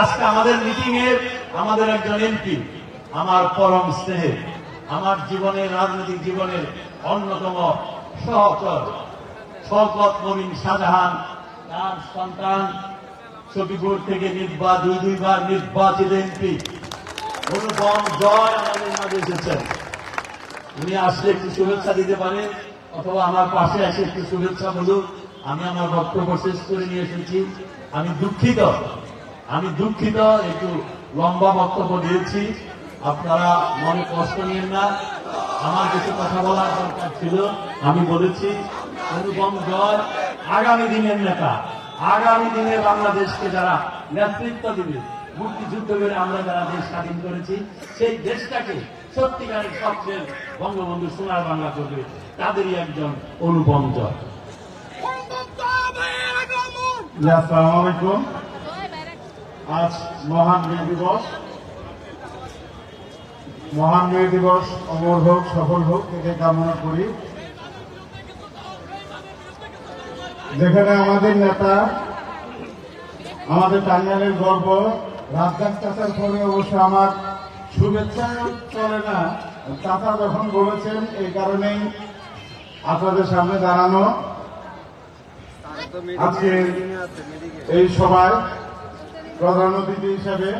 আজকে আমাদের মিটিং এর আমাদের একজন এমপি আমার পরম স্নেহের আমার জীবনের রাজনৈতিক জীবনের অন্যতম সহচর শওকত মমিন শাহজাহান, তার সন্তান শফিপুর থেকে নির্বা দুই দুইবার নির্বাচিত এমপি অনুপম জয় আমাদের মাঝে এসেছেন উনি আসলে একটু শুভেচ্ছা দিতে পারেন অথবা আমার পাশে এসে একটু শুভেচ্ছা বলুক। আমি আমার বক্তব্য শেষ করে নিয়ে এসেছি। আমি দুঃখিত আমি দুঃখিত একটু লম্বা বক্তব্য দিয়েছি। আপনারা মনে কষ্ট নিন না। আমার কিছু কথা বলার দরকার ছিল আমি বলেছি অনুপম জয় আগামী দিনের নেতা। আগামী দিনে বাংলাদেশকে যারা নেতৃত্ব দিবে মুক্তিযুদ্ধ করে আমরা যারা দেশ স্বাধীন করেছি সেই দেশটাকে সত্যিকারের সবচেয়ে বঙ্গবন্ধু সোনার বাংলা করবে তাদেরই একজন অনুপম জয়। আসসালামু আলাইকুম আজ মহান মে দিবস। মহান মে দিবস অমর হোক, সফল হোক এটাই কামনা করি। যেখানে আমাদের নেতা, আমাদের টাঙ্গাইলের গর্ব। রাজদাস চাচার পরে অবশ্য আমার শুভেচ্ছা চলে না। চাচা যখন বলেছেন এই কারণেই আপনাদের সামনে দাঁড়ানো। আজকে এই সভায় প্রধান অতিথি হিসেবে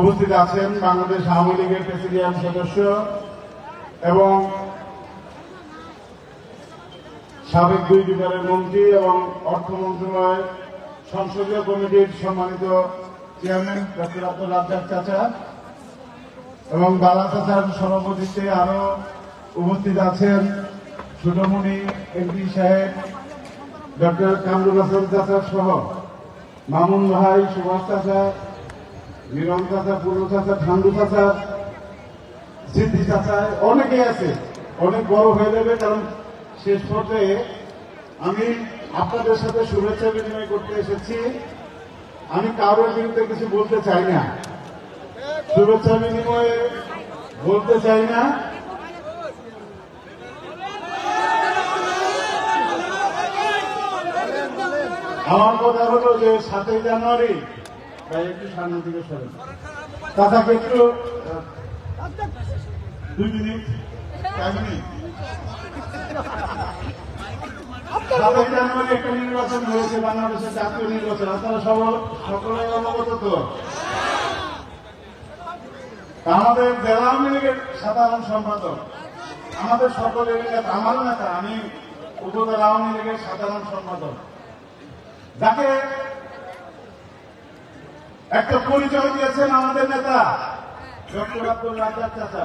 উপস্থিত আছেন বাংলাদেশ আওয়ামী লীগের প্রেসিডিয়াম সদস্য এবং সাবেক দুই বিভাগের মন্ত্রী এবং অর্থ মন্ত্রণালয় সংসদীয় কমিটির সম্মানিত চেয়ারম্যান ডক্টর আব্দুল রাজ্জাক চাচা এবং বালা চাচার সভাপতিত্বে আরও উপস্থিত আছেন ছোটমণি এমপি সাহেব ডক্টর কামরুল হাসান চাচা সহ। মামুন ভাই, সুভাষ চাচা মিলন চাচা পুরো চাচা ঠান্ডু চাচা সিদ্ধি চাচা, অনেকে আছে। অনেক বড় হয়ে যাবে, কারণ শেষ পর্যায়ে আমি আপনাদের সাথে শুভেচ্ছা বিনিময় করতে এসেছি। আমি কারোর বিরুদ্ধে কিছু বলতে চাই না। শুভেচ্ছা বিনিময়ে বলতে চাই না। আমার কথা হলো যে সাতই জানুয়ারি ভাই একটু সামনে দিকে সরেন চাচাকে একটু দুই মিনিট, এক মিনিট। সাতই জানুয়ারি একটা নির্বাচন হয়েছে বাংলাদেশের জাতীয় নির্বাচন। আপনারা সবাই সকলে তো? আমাদের জেলা আওয়ামী সাধারণ সম্পাদক, আমাদের সকলের আমার নেতা, আমি উপজেলা সাধারণ সম্পাদক। যাকে একটা পরিচয় দিয়েছেন আমাদের নেতা ডক্টর আব্দুল রাজ্জাক চাচা।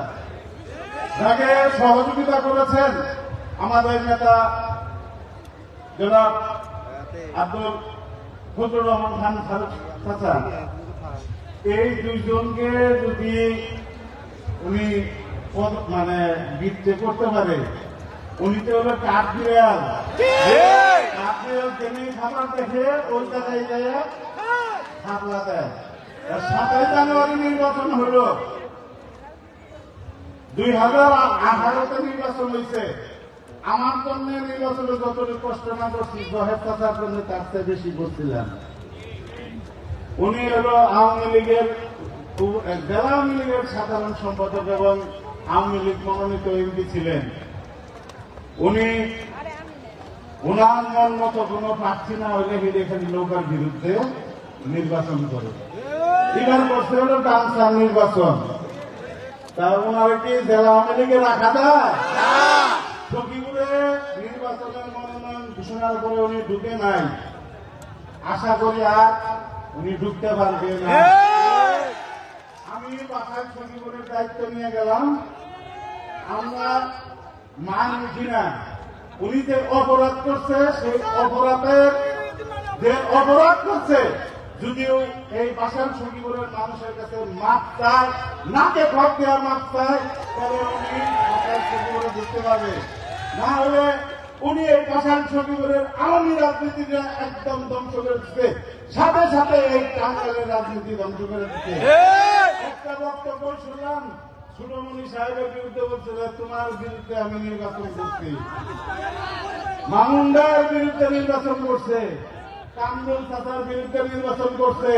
যাকে সহযোগিতা করেছেন আমাদের নেতা জনাব আব্দুল ফজলুর রহমান খান চাচা। এই দুইজনকে যদি উনি মানে বৃত্তে করতে পারে উনি তো হলো কাঠ বিড়াল। কাঠ বিড়াল তেমনি খাবার দেখে ওই জায়গায় যায় খাবলা দেয়। সাতাই জানুয়ারি নির্বাচন হলো। দুই হাজার আঠারোতে নির্বাচন হয়েছে আমার জন্য নির্বাচনে যতটুকু কষ্ট না করছি কথার জন্য তার চেয়ে বেশি করছিলাম। উনি হলো আওয়ামী লীগের জেলা আওয়ামী লীগের সাধারণ সম্পাদক এবং আওয়ামী লীগ মনোনীত এমপি ছিলেন। উনি উনার মন মতো কোনো প্রার্থী না হইলে খালি নৌকার বিরুদ্ধে নির্বাচন করে। এবার করছে হলো ডান্সার নির্বাচন। তা ওনার কি জেলা আওয়ামী লীগে রাখা যায়? সখীপুরে নির্বাচনের মনোনয়ন ঘোষণার পরে উনি ঢুকে নাই। আশা করি আর উনি ঢুকতে পারবে না। আমি বাসায় সখীপুরের দায়িত্ব নিয়ে গেলাম। আমরা উনি যে অপরাধ করছে সেই অপরাধের যে অপরাধ করছে যদিও এই বাসার সখীপুরের মানুষের কাছে মাপ চায় নাকে ভাব দেওয়ার মাপ চায় তাহলে উনি বাসার সখীপুরে ঢুকতে পারবে। না হলে উনি এই পাশান সখীপুরের আওয়ামী রাজনীতিটা একদম ধ্বংস করে দিচ্ছে। সাথে সাথে এই টাঙ্গালের রাজনীতি ধ্বংস করে দিচ্ছে। একটা বক্তব্য শুনলাম সুরমণি সাহেবের বিরুদ্ধে বলছে যে তোমার বিরুদ্ধে আমি নির্বাচন করছি। মামুন্ডার বিরুদ্ধে নির্বাচন করছে। কামরুল চাচার বিরুদ্ধে নির্বাচন করছে।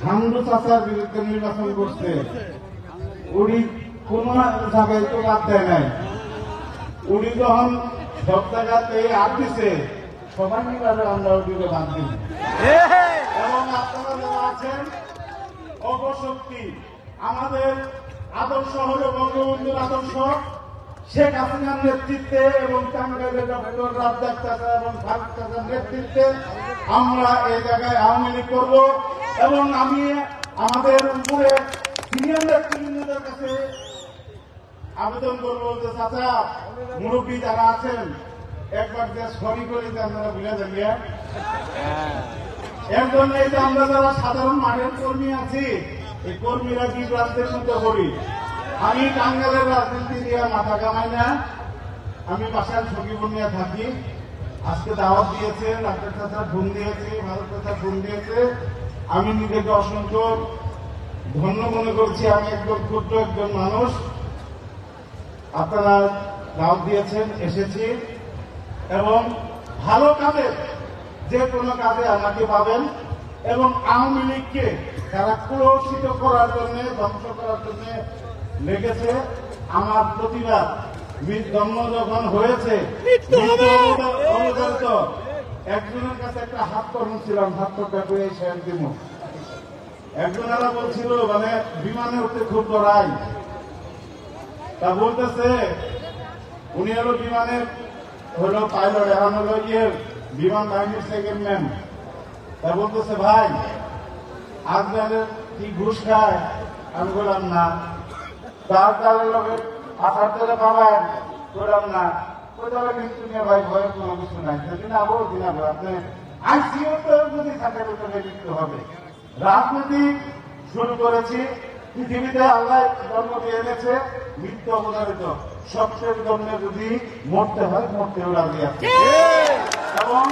ঝান্ডু চাচার বিরুদ্ধে নির্বাচন করছে। উনি কোন জায়গায় তো বাদ দেয় নাই। উনি যখন সব জায়গাতে আট দিছে সবাই মিলে আমরা ওটিকে বাদ দিই। এবং আপনারা যারা আছেন অপশক্তি আমাদের আদর্শ হলো বঙ্গবন্ধুর আদর্শ শেখ হাসিনার নেতৃত্বে এবং টাঙ্গাইলের ডক্টর রাজ্জাক চাচা এবং ফারুক চাচার নেতৃত্বে আমরা এই জায়গায় আওয়ামী লীগ করব এবং আমি আমাদের উপরে সিনিয়র নেতৃবৃন্দদের কাছে আবেদন করব যে চাচা মুরব্বী যারা আছেন একবার যে সরি করে আপনারা বুঝে যাবেন এর জন্য এই যে আমরা যারা সাধারণ মাঠের কর্মী আছি এই কর্মীরা বিভ্রান্তের মধ্যে করি আমি টাঙ্গালের রাজনীতি দিয়ে মাথা কামাই না। আমি বাসায় সখীপুর নিয়ে থাকি। আজকে দাওয়াত দিয়েছে, ডাক্তার চাচা ফোন দিয়েছে ভারত চাচা ফোন দিয়েছে। আমি নিজেকে অসংখ্য ধন্য মনে করছি। আমি একজন ক্ষুদ্র একজন মানুষ। আপনারা দাওয়াত দিয়েছেন, এসেছি। এবং ভালো কাজে যে কোনো কাজে আমাকে পাবেন। এবং আওয়ামী লীগকে তারা কুলসিত করার জন্য ধ্বংস করার জন্য লেগেছে। আমার প্রতিবাদ জন্ম যখন হয়েছে। একজনের কাছে একটা হাত ছিলাম হাত কর্মটা করে শেয়ার দিব। একজনেরা বলছিল মানে বিমানে উঠতে খুব ডরাই তা বলতেছে উনি হলো বিমানের হলো পাইলট এখন হলো ইয়ে বিমান বাহিনীর সেকেন্ড ম্যান তা বলতেছে ভাই আজকালে কি ঘুষ খায় আমি বললাম না। তার তাহলে লোকের আসার তেলে পাবেন বললাম না। তাহলে কিন্তু নিয়ে ভাই ভয়ের কোনো কিছু নাই। যদি না বলছি না ভাই, আপনি আইসিউতে যদি তাহলে মৃত্যু হবে রাজনীতি শুরু করেছি পৃথিবীতে আল্লাহ জন্ম দিয়ে এনেছে মৃত্যু অবধারিত। সবচেয়ে জন্য যদি মরতে হয় মরতেও রাজি আছে এবং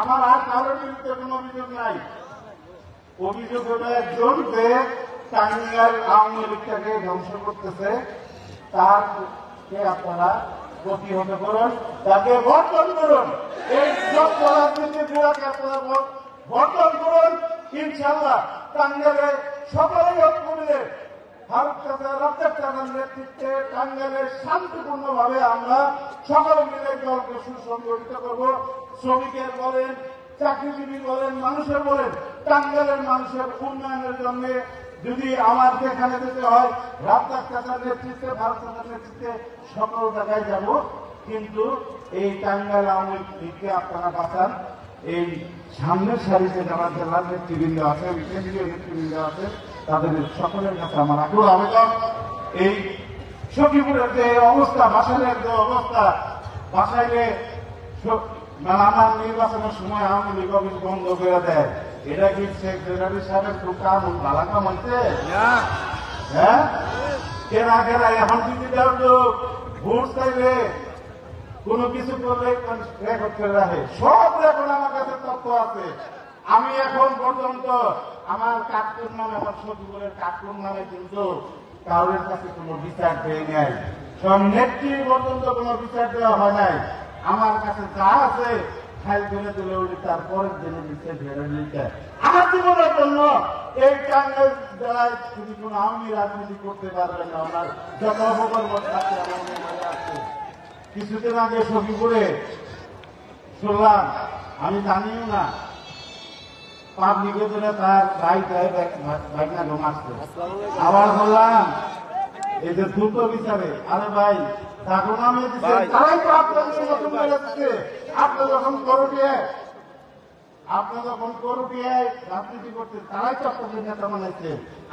আমার আর কারোর বিরুদ্ধে কোনো অভিযোগ নাই অভিযোগ হলো একজন যে আওয়ামী লীগটাকে ধ্বংস করতেছে। আপনারা প্রতিহত করুন, তাকে করুন। এই সব আপনারা করুন ইনশাল্লাহ টাঙ্গাইলে সকলেই ঐক্য মিলে ভারত ভাবে আমরা সকলে মিলে দলকে সুসংগঠিত করব। শ্রমিকের বলেন চাকরিজীবী বলেন, মানুষের বলেন টাঙ্গালের মানুষের উন্নয়নের জন্য যদি আমার যেখানে যেতে হয় রাজ্জাক চাচার নেতৃত্বে ভারত চাচার নেতৃত্বে সকল জায়গায় যাব। কিন্তু এই টাঙ্গাল আওয়ামী লীগকে আপনারা বাঁচান। এই সামনের সারিতে যারা জেলার নেতৃবৃন্দ আছে কেন্দ্রীয় নেতৃবৃন্দ আছে, তাদের সকলের কাছে আমার আগ্রহ আবেদন। এই সখীপুরের যে অবস্থা, বাসাইলের যে অবস্থা, বাসাইলে মানে আমার নির্বাচনের সময় আওয়ামী লীগ অফিস বন্ধ করে দেয়। এটা কি সেক্রেটারি সাহেবের খুব কাম ভালো হ্যাঁ? কেনা কেনা এখন যদি ভোট চাইলে কোনো কিছু করলে রেকর্ড করে রাখে। সব রেকর্ড আমার কাছে তথ্য আছে। আমি এখন পর্যন্ত আমার কাকুর নামে আমার সচিবের কাকুর নামে কিন্তু কারোর কাছে কোনো বিচার দেয় নাই। সব নেত্রী পর্যন্ত কোনো বিচার দেওয়া হয় নাই। আমার কাছে যা আছে তুলে আমার জন্য আওয়ামী রাজনীতি করতে না কিছুদিন আগে সখীপুরে শুনলাম, আমি জানিও না, পাপ নিবেদনে তার গাড়িটায় বাইক না মারছে আবার বললাম, এই যে দ্রুত বিচারে, আরে ভাই তাকে নামে দিচ্ছে ভাই। তারাই তো আপনাদের নতুন করে দিচ্ছে। আপনি যখন করুটিয়ে আপনি যখন করুটিয়ে রাজনীতি করতে তারাই তো আপনাদের নেতা বানাইছে।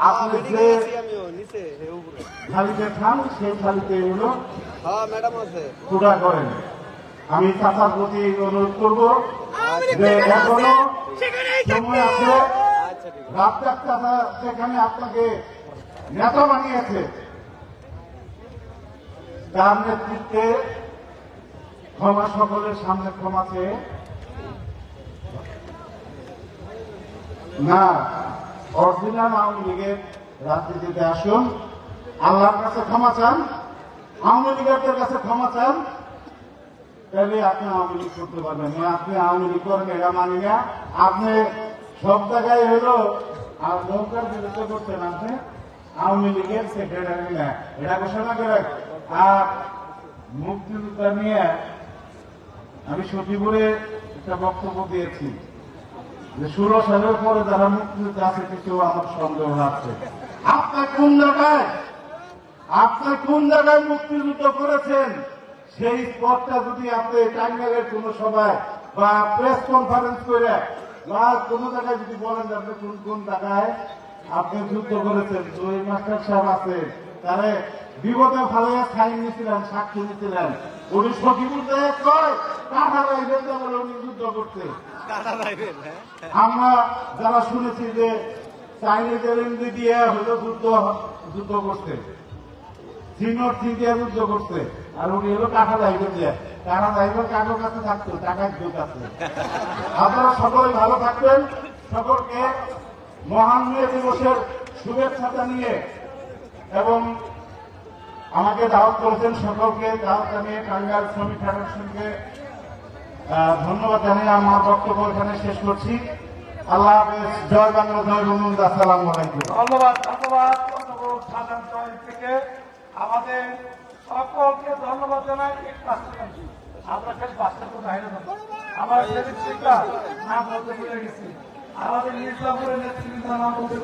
আপনি যে আমিও নিচে হে উপরে। খান সেই এগুলো হ্যাঁ ম্যাডাম আছে। করেন। আমি চাচার প্রতি অনুরোধ করব যে এখনও সময় আছে। আচ্ছা সেখানে আপনাকে নেতা বানিয়েছে। তার নেতৃত্বে ক্ষমা সকলের সামনে ক্ষমা চেয়ে। না, অরিজিনাল আওয়ামী লীগের রাজনীতিতে আসুন। আল্লাহর কাছে ক্ষমা চান। আওয়ামী লীগের কাছে ক্ষমা চান। তাহলে আপনি আওয়ামী লীগ করতে পারবেন আপনি আওয়ামী লীগ করেন, এটা মানি না। আপনি সব জায়গায় হলো, আর নৌকার বিরুদ্ধে করছেন আপনি। আওয়ামী লীগের সেক্রেটারি না। এটা ঘোষণা করে আর মুক্তিযোদ্ধা নিয়ে আমি সচিবরে একটা বক্তব্য দিয়েছি যে ষোলো সালের পরে যারা মুক্তিযোদ্ধা আছে কিছু আমার সন্দেহ আছে? আপনার কোন জায়গায়? আপনার কোন জায়গায় মুক্তিযুদ্ধ করেছেন? সেই স্পটটা যদি আপনি টাঙ্গাইলের কোন সভায় বা প্রেস কনফারেন্স করে বা কোন জায়গায় যদি বলেন আপনি কোন কোন জায়গায় আপনি যুদ্ধ করেছেন? এই মাস্টার সাহেব আছে তারে বিপদে ভালো সাইন নিয়েছিলেন সাক্ষী নিয়েছিলেন। উনি সখীপুরতে কয় কাঠা রাইবেন উনি যুদ্ধ করতে। হ্যাঁ? আমরা যারা শুনেছি যে চাইনিজের ইন্দি দিয়ে হয়তো যুদ্ধ যুদ্ধ করছে সিনিয়র থ্রি দিয়ে যুদ্ধ করছে আর উনি হলো টাকা যাইবে দিয়ে। টাকা যাইবে কারোর কাছে থাকতো টাকার যুগ আছে আপনারা সকলে ভালো থাকবেন। সকলকে মহান মেয়ে দিবসের শুভেচ্ছা জানিয়ে এবং আমাকে দাওয়াত করেছেন সকলকে, দাওয়াত জানিয়ে টাঙ্গাইল শ্রমিক ফেডারেশনকে ধন্যবাদ জানিয়ে আমার বক্তব্য এখানে শেষ করছি। আল্লাহ হাফেজ, জয় বাংলা, জয় বঙ্গবন্ধু আসসালামু আলাইকুম। ধন্যবাদ ধন্যবাদ থেকে আমাদের সকলকে ধন্যবাদ জানাই। আমরা আমার আমাদের নেতৃত্ব নাম বলতে